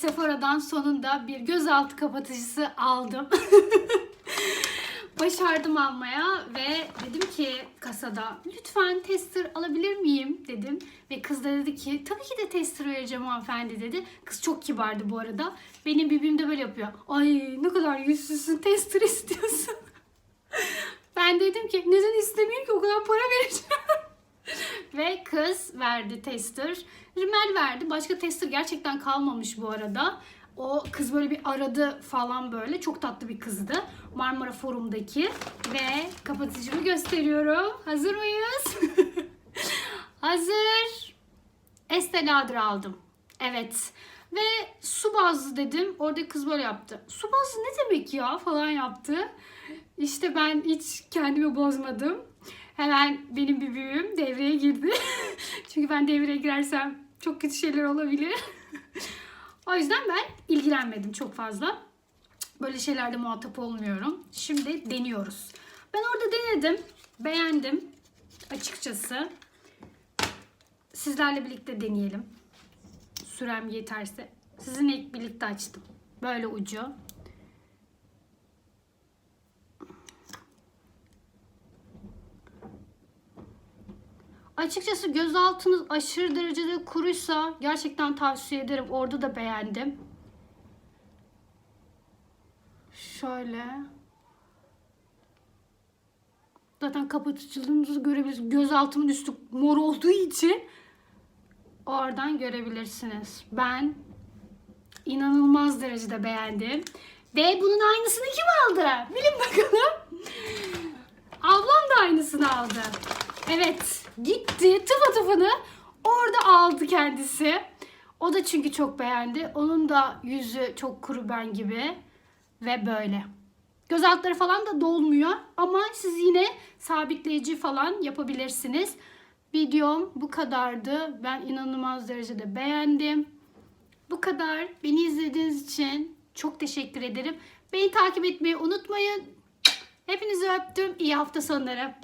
Sephora'dan sonunda bir gözaltı kapatıcısı aldım. Başardım almaya ve dedim ki kasada lütfen tester alabilir miyim dedim. Ve kız da dedi ki tabii ki de tester vereceğim hanımefendi dedi. Kız çok kibardı bu arada. Benim bibim de böyle yapıyor. Ay ne kadar yüzsüzsün tester istiyorsun. ben dedim ki neden istemeyeyim ki o kadar para vereceğim. Kız verdi tester. Rimel verdi. Başka tester gerçekten kalmamış bu arada. O kız böyle bir aradı falan böyle. Çok tatlı bir kızdı. Marmara Forum'daki. Ve kapatıcımı gösteriyorum. Hazır mıyız? Hazır. Estee Lauder aldım. Evet. Ve su bazlı dedim. Orada kız böyle yaptı. Su bazlı ne demek ya falan yaptı. İşte ben hiç kendimi bozmadım. Hemen benim bir büyüğüm devreye girdi. Çünkü ben devreye girersem çok kötü şeyler olabilir. o yüzden ben ilgilenmedim çok fazla. Böyle şeylerde muhatap olmuyorum. Şimdi deniyoruz. Ben orada denedim. Beğendim. Açıkçası. Sizlerle birlikte deneyelim. Sürem yeterse. Sizinle birlikte açtım. Böyle ucu. Açıkçası göz altınız aşırı derecede kuruysa gerçekten tavsiye ederim. Orada da beğendim. Şöyle. Zaten kapatıcılığınızı görebilirsiniz. Göz altımın üstü mor olduğu için oradan görebilirsiniz. Ben inanılmaz derecede beğendim. Ve bunun aynısını kim aldı? Bilin bakalım. Ablam da aynısını aldı. Evet gitti tıpatıfını orada aldı kendisi. O da çünkü çok beğendi. Onun da yüzü çok kuru ben gibi. Ve böyle. Göz altları falan da dolmuyor. Ama siz yine sabitleyici falan yapabilirsiniz. Videom bu kadardı. Ben inanılmaz derecede beğendim. Bu kadar. Beni izlediğiniz için çok teşekkür ederim. Beni takip etmeyi unutmayın. Hepinizi öptüm. İyi hafta sonları.